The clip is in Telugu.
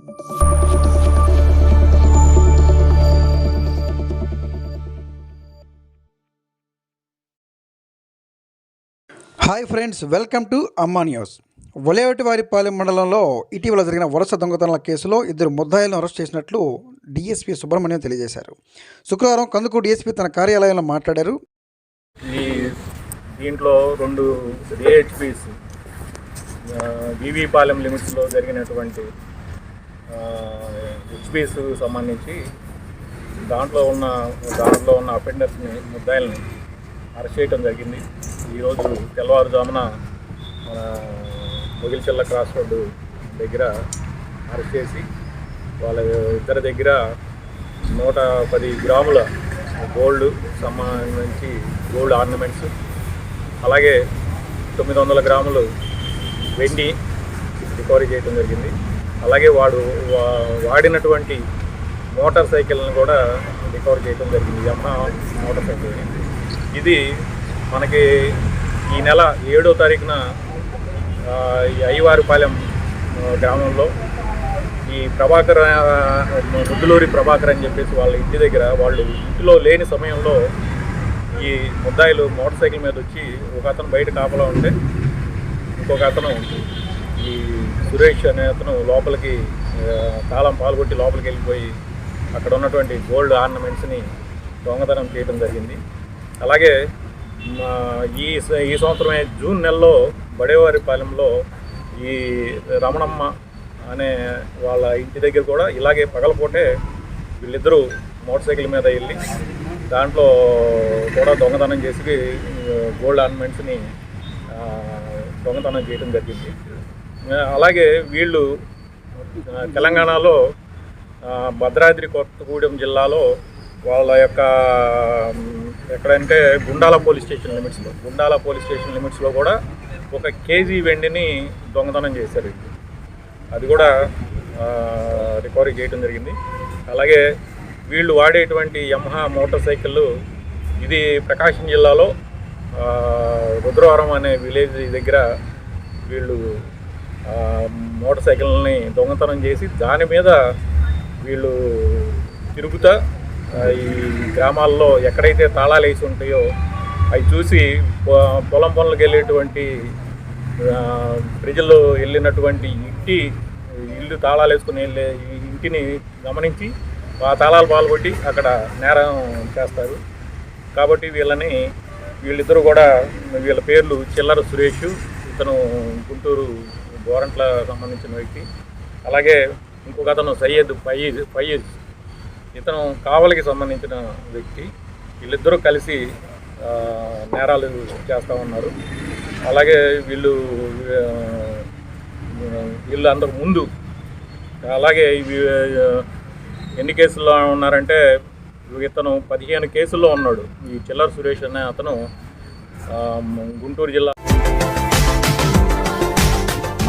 Hi friends welcome to Amma news Olevativaripalem మండలంలో ఇటీవల జరిగిన వరుస దొంగతనాల కేసులో ఇద్దరు ముద్దాయిలను అరెస్ట్ చేసినట్లు డీఎస్పీ సుబ్రహ్మణ్యం తెలియజేశారు. శుక్రవారం కందుకు డీఎస్పీ తన కార్యాలయంలో మాట్లాడారు. ఈ దీంట్లో రెండు ఏహెచ్పిస్ వివిపాలెం లిమిట్స్లో జరిగినటువంటి హెచ్పిస్ సంబంధించి దాంట్లో ఉన్న దాంట్లో ఉన్న అఫెండర్స్ని ముద్దాయిల్ని అరెస్ట్ చేయడం జరిగింది. ఈరోజు తెల్లవారుజామున మన మొగిలిచెల్ల క్రాస్ రోడ్డు దగ్గర అరెస్ట్ చేసి వాళ్ళ ఇద్దరి దగ్గర నూట పది గ్రాముల గోల్డ్ సంబంధించి గోల్డ్ ఆర్నమెంట్స్ అలాగే తొమ్మిది వందల గ్రాములు వెండి రికవరీ చేయడం జరిగింది. అలాగే వాడు వా- వాడినటువంటి మోటార్ సైకిల్ని కూడా రికవర్ చేయడం జరిగింది. యమహా మోటార్ సైకిల్ ఇది మనకి ఈ నెల ఏడో తారీఖున ఈ అయ్యవారిపాలెం గ్రామంలో ఈ ప్రభాకర్ ముద్దులూరి ప్రభాకర్ అని చెప్పేసి వాళ్ళ ఇంటి దగ్గర వాళ్ళు ఇంటిలో లేని సమయంలో ఈ ముద్దాయిలు మోటార్ సైకిల్ మీద వచ్చి ఒక అతను బయట కాపలా ఉంటే ఇంకొక అతను ఈ సురేష్ అనే అతను లోపలికి తాళం పాల్గొట్టి లోపలికి వెళ్ళిపోయి అక్కడ ఉన్నటువంటి గోల్డ్ ఆర్నమెంట్స్ని దొంగతనం చేయడం జరిగింది. అలాగే మా ఈ ఈ సంవత్సరమే జూన్ నెలలో బడేవారిపాలెంలో ఈ రమణమ్మ అనే వాళ్ళ ఇంటి దగ్గర కూడా ఇలాగే పగలపోటే వీళ్ళిద్దరూ మోటార్ సైకిల్ మీద వెళ్ళి దాంట్లో కూడా దొంగతనం చేసి గోల్డ్ ఆర్నమెంట్స్ని దొంగతనం చేయడం జరిగింది. అలాగే వీళ్ళు తెలంగాణలో భద్రాద్రి కొత్తగూడెం జిల్లాలో వాళ్ళ యొక్క ఎక్కడంటే గుండాల పోలీస్ స్టేషన్ లిమిట్స్లో గుండాల పోలీస్ స్టేషన్ లిమిట్స్లో కూడా ఒక కేజీ వెండిని దొంగతనం చేశారు అది కూడా రికవరీ చేయడం జరిగింది. అలాగే వీళ్ళు వాడేటువంటి యమహా మోటార్ సైకిళ్ళు ఇది ప్రకాశం జిల్లాలో రుద్రవరం అనే విలేజ్ దగ్గర వీళ్ళు మోటార్ సైకిల్ని దొంగతనం చేసి దాని మీద వీళ్ళు తిరుగుతా ఈ గ్రామాల్లో ఎక్కడైతే తాళాలు వేసి ఉంటాయో అవి చూసి పొ- పొలం పనులకు వెళ్ళేటువంటి ప్రజలు వెళ్ళినటువంటి ఇంటి ఇల్లు తాళాలు వేసుకుని వెళ్ళే ఇంటిని గమనించి ఆ తాళాలు పాల్గొట్టి అక్కడ నేరం చేస్తారు. కాబట్టి వీళ్ళని వీళ్ళిద్దరూ కూడా వీళ్ళ పేర్లు చిల్లర సురేష్ ఇతను గుంటూరు గోరంట్ల సంబంధించిన వ్యక్తి. అలాగే ఇంకొక అతను సయ్యద్ ఫయీజ్ ఫయీజ్ ఇతను కావలికి సంబంధించిన వ్యక్తి. వీళ్ళిద్దరూ కలిసి నేరాలు చేస్తూ ఉన్నారు. అలాగే వీళ్ళు వీళ్ళు అంతకు ముందు. అలాగే ఎన్ని కేసుల్లో ఉన్నారంటే ఇతను పదిహేను కేసుల్లో ఉన్నాడు. ఈ చిల్లర సురేష్ అనే అతను గుంటూరు జిల్లా